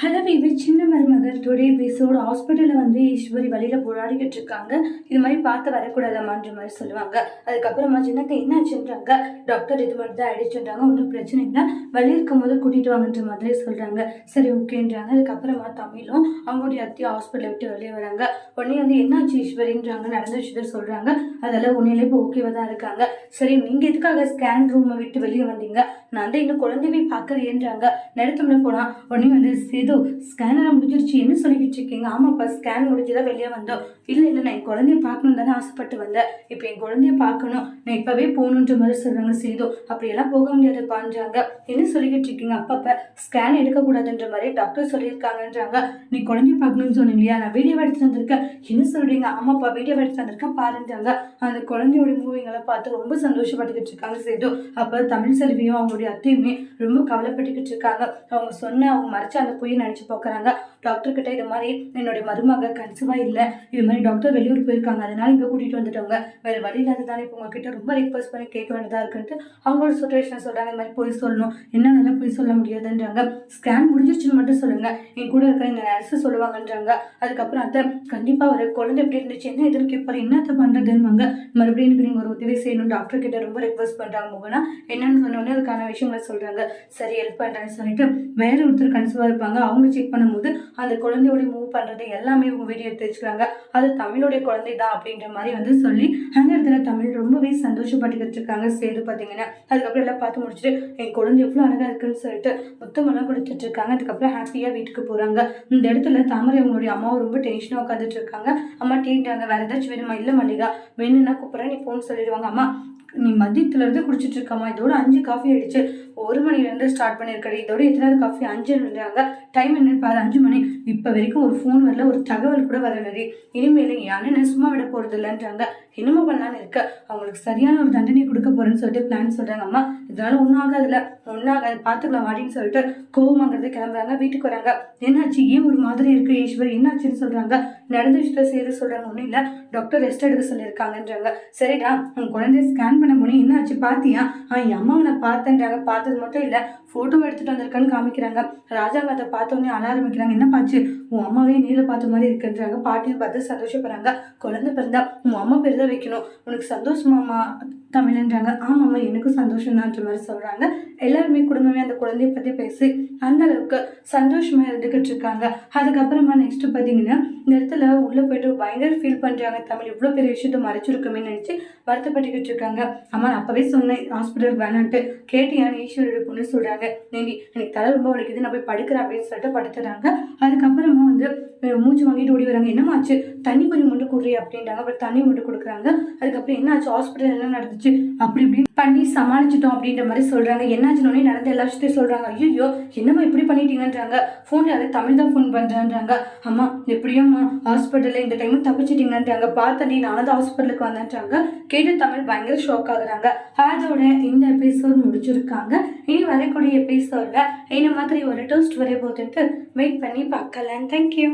Hello baby சின்ன மருமகள். Today episode ஹாஸ்பிட்டலில் வந்து ஈஸ்வரி வழியில் போராடிக்கிட்டு இருக்காங்க. இது மாதிரி பார்த்து வரக்கூடாதாமான்ற மாதிரி சொல்லுவாங்க. அதுக்கப்புறமா சின்னத்தை என்னாச்சுன்றாங்க? டாக்டர் இது மாதிரி தான் ஆயிடுச்சுன்றாங்க. ஒன்றும் பிரச்சனை இல்லை. வழி இருக்கும் போது கூட்டிகிட்டு வாங்கன்ற மாதிரி சொல்கிறாங்க சரி ஓகேன்றாங்க. அதுக்கப்புறமா தமிழும் அவங்களுடைய அத்தையும் ஹாஸ்பிட்டலை விட்டு வெளியே வராங்க. உடனே வந்து என்னாச்சு ஈஸ்வரின்றாங்க. நடந்த விஷயத்த சொல்கிறாங்க அதெல்லாம் உண்மையிலே இப்போ ஓகேவாக தான் இருக்காங்க. சரி நீங்கள் எதுக்காக ஸ்கேன் ரூமை விட்டு வெளியே வந்தீங்க? நான் தான் இன்னும் குழந்தைவே பார்க்கலையேன்றாங்க. நடத்தம்ல போனால் உடனே வந்து ஏதோ ஸ்கேனரை முடிஞ்சிருச்சு என்ன சொல்லிக்கிட்டு இருக்கீங்க. ஆமாப்பா ஸ்கேன் முடிஞ்சுதான் வெளியே வந்தோம். இல்லை இல்லை நான் என் குழந்தைய பார்க்கணும் தானே ஆசைப்பட்டு வந்தேன். இப்போ என் குழந்தைய பார்க்கணும். நான் இப்போவே போகணுன்ற மாதிரி சொல்கிறாங்க சேது. அப்படியெல்லாம் போக முடியாதுப்பான்றாங்க. என்ன சொல்லிக்கிட்டு இருக்கீங்க? அப்பப்போ ஸ்கேன் எடுக்கக்கூடாதுன்ற மாதிரி டாக்டர் சொல்லியிருக்காங்கன்றாங்க. நீ குழந்தைய பார்க்கணும்னு சொன்னீங்க இல்லையா நான் வீடியோ எடுத்து வந்திருக்கேன். என்ன சொல்கிறீங்க ஆமாப்பா வீடியோ எடுத்து வந்திருக்கேன் பாருன்றாங்க. அந்த குழந்தையோட மூவிங்களை பார்த்து ரொம்ப சந்தோஷப்பட்டுக்கிட்டு இருக்காங்க சேது. அப்போ தமிழ் செல்வியும் அவங்களுடைய அத்தையுமே ரொம்ப கவலைப்பட்டுக்கிட்டு இருக்காங்க. அவங்க சொன்ன அவங்க மறைச்ச அந்த நினச்சி பார்க்குறாங்க. டாக்டர்கிட்ட இது மாதிரி என்னுடைய மருமக கன்சிவாக இல்லை. இது மாதிரி டாக்டர் வெளியூர் போயிருக்காங்க. அதனால் இங்கே கூட்டிகிட்டு வந்துட்டவங்க. வேறு வழி இல்லாததானே இப்போ உங்ககிட்ட ரொம்ப ரிக்வஸ்ட் பண்ணி கேட்க வேண்டியதாக இருக்குன்ட்டு அவங்களோட சுச்சுவேஷன் சொல்கிறாங்க இந்த மாதிரி போய் சொல்லணும். என்னென்னலாம் போய் சொல்ல முடியாதுன்றாங்க. ஸ்கேன் முடிஞ்சிருச்சுன்னு மட்டும் சொல்லுங்கள் என் கூட இருக்கிற இந்த நர்ஸு சொல்லுவாங்கன்றாங்க. அதுக்கப்புறம் அதை கண்டிப்பாக ஒரு குழந்தை எப்படி இருந்துச்சு என்ன எதிர்க்கு கேட்பாரு என்னத்தை பண்ணுறதுன்னுவாங்க மறுபடியும் எனக்கு நீங்கள் ஒரு உதவி செய்யணும். டாக்டர் கிட்ட ரொம்ப ரெக்வஸ்ட் பண்ணுறாங்க முகனா. என்னன்னு சொன்னோடனே அதுக்கான விஷயங்களை சொல்கிறாங்க சரி ஹெல்ப் பண்ணுறேன்னு சொல்லிட்டு வேற ஒருத்தர் கன்சிவாக இருப்பாங்க. அவங்க செக் பண்ணும்போது அந்த குழந்தையோட மூவ் பண்ணுறது எல்லாமே இவங்க வீடியோ எடுத்து வச்சுக்கிறாங்க. அது தமிழுடைய குழந்தை தான் அப்படின்ற மாதிரி வந்து சொல்லி அந்த இடத்துல தமிழ் ரொம்பவே சந்தோஷப்பட்டுக்கிட்டு இருக்காங்க. சேது பார்த்தீங்கன்னா அதுக்கப்புறம் எல்லாம் பார்த்து முடிச்சுட்டு என் குழந்தை எவ்வளோ அழகாக இருக்குன்னு சொல்லிட்டு முத்தமெல்லாம் கொடுத்துட்டு இருக்காங்க. அதுக்கப்புறம் ஹாப்பியாக வீட்டுக்கு போகிறாங்க இந்த இடத்துல தாமரை அவங்களுடைய அம்மாவும் ரொம்ப டென்ஷனாக உட்காந்துட்டு இருக்காங்க. அம்மா டீட்டாங்க வேறு ஏதாச்சும் வேணுமா? இல்லை மல்லிகா வேணும்னா கூப்பிட்றேன். நீ ஃபோன் சொல்லிடுவாங்க. அம்மா நீ மதியத்துலேருந்து குடிச்சிட்டு இருக்கம்மா. இதோட அஞ்சு காஃபி அடிச்சு ஒரு மணிலேருந்து ஸ்டார்ட் பண்ணியிருக்காரு. இதோட எத்தனாவது காஃபி அஞ்சுன்றாங்க டைம் என்னன்னு பாரு அஞ்சு மணி. இப்போ வரைக்கும் ஒரு ஃபோன் வரல ஒரு தகவல் கூட வரலடி இனிமேல் யானை சும்மா விட போகிறது இல்லைன்றாங்க. என்னமோ பண்ணலான்னு இருக்க. அவங்களுக்கு சரியான ஒரு தண்டனை கொடுக்க போகிறேன்னு சொல்லிட்டு பிளான் சொல்கிறாங்க அம்மா. இதனால ஒன்றும் ஆகாதுல்ல. ஒன்றும் ஆகாது பார்த்துக்கலாம் வாடின்னு சொல்லிட்டு கோவமாங்கிறது கிளம்புறாங்க வீட்டுக்கு வராங்க. என்னாச்சு? ஏன் ஒரு மாதிரி இருக்கு ஈஸ்வர்? என்னாச்சுன்னு சொல்கிறாங்க நடந்த விஷயத்த செய்து சொல்கிறாங்க ஒன்றும் இல்லை. டாக்டர் ரெஸ்ட் எடுக்க சொல்லியிருக்காங்கன்றாங்க. சரிடா உன் குழந்தைய ஸ்கேன் பண்ண போனி என்னாச்சு? பார்த்தியா என் அம்மாவை நான் பார்த்தேன்றாங்க. பார்த்தது மட்டும் இல்லை ஃபோட்டோ எடுத்துகிட்டு வந்திருக்கான்னு காமிக்கிறாங்க. ராஜாங்க அதை பார்த்தோன்னே அழ ஆரம்பிக்கிறாங்க. என்ன பாச்சு? உன் அம்மாவே நேரில் பார்த்த மாதிரி இருக்குன்றாங்க. பாட்டியும் பார்த்து சந்தோஷப்படுறாங்க. குழந்தை பிறந்தா உன் அம்மா பேர் தான் வைக்கணும். உனக்கு சந்தோஷமாம்மா தமிழ்ன்றாங்க. ஆமாம்மா எனக்கும் சந்தோஷம்தான்ற மாதிரி சொல்கிறாங்க எல்லாருமே குடும்பமே அந்த குழந்தைய பற்றி பேசி அந்த அளவுக்கு சந்தோஷமாக இருந்துக்கிட்டு இருக்காங்க. அதுக்கப்புறமா நெக்ஸ்ட் பார்த்தீங்கன்னா இந்த இடத்துல உள்ளே போயிட்டு பயங்கர ஃபீல் பண்ணுறாங்க தமிழ் இவ்வளோ பெரிய விஷயத்த மறைச்சிருக்குமே நினச்சி வருத்தப்பட்டுக்கிட்டு இருக்காங்க. அம்மா நான் அப்போவே சொன்னேன் ஹாஸ்பிட்டல் வேணான்ட்டு. கேட்டியான்னு ஈஸ்வரோட பொண்ணு சொல்கிறாங்க நேண்டி எனக்கு தலை ரொம்ப வலிக்குது நான் போய் படுக்கிறேன் அப்படின்னு சொல்லிட்டு படுத்துறாங்க. அதுக்கப்புறமா வந்து மூச்சு வாங்கிட்டு ஓடி வராங்க. என்னமாச்சு தண்ணி கொஞ்சம் மட்டும் குடுறி அப்படின்றாங்க. அப்புறம் தண்ணி மட்டும் கொடுக்குறாங்க. அதுக்கப்புறம் என்னாச்சு? ஹாஸ்பிட்டல் என்ன நடந்துச்சு? அப்படி இப்படி பண்ணி சமாளிச்சிட்டோம் அப்படின்ற மாதிரி சொல்கிறாங்க என்னாச்சுன்னு நடந்த எல்லா விஷயத்தையும் சொல்கிறாங்க ஐயோ என்னம்மா இப்படி பண்ணிட்டீங்கன்றாங்க. ஃபோனில் அதை தமிழ் தான் ஃபோன் பண்ணுறேன்றாங்க அம்மா எப்படியோம்மா? ஹாஸ்பிட்டலில் இந்த டைமும் தப்பிச்சிட்டிங்கன்றாங்க. பார்த்தடி நான் தான் ஹாஸ்பிட்டலுக்கு வந்தேன்றாங்க. கேட்டு தமிழ் பயங்கர ஷாக் ஆகுறாங்க. அதோட இந்த எபிசோட் முடிச்சிருக்காங்க. இனி வரக்கூடிய எபிசோடில் இந்த மாதிரி ஒரு டோஸ்ட் வரைய போகுதுன்ட்டு வெயிட் பண்ணி பார்க்கலாம். தேங்க்யூ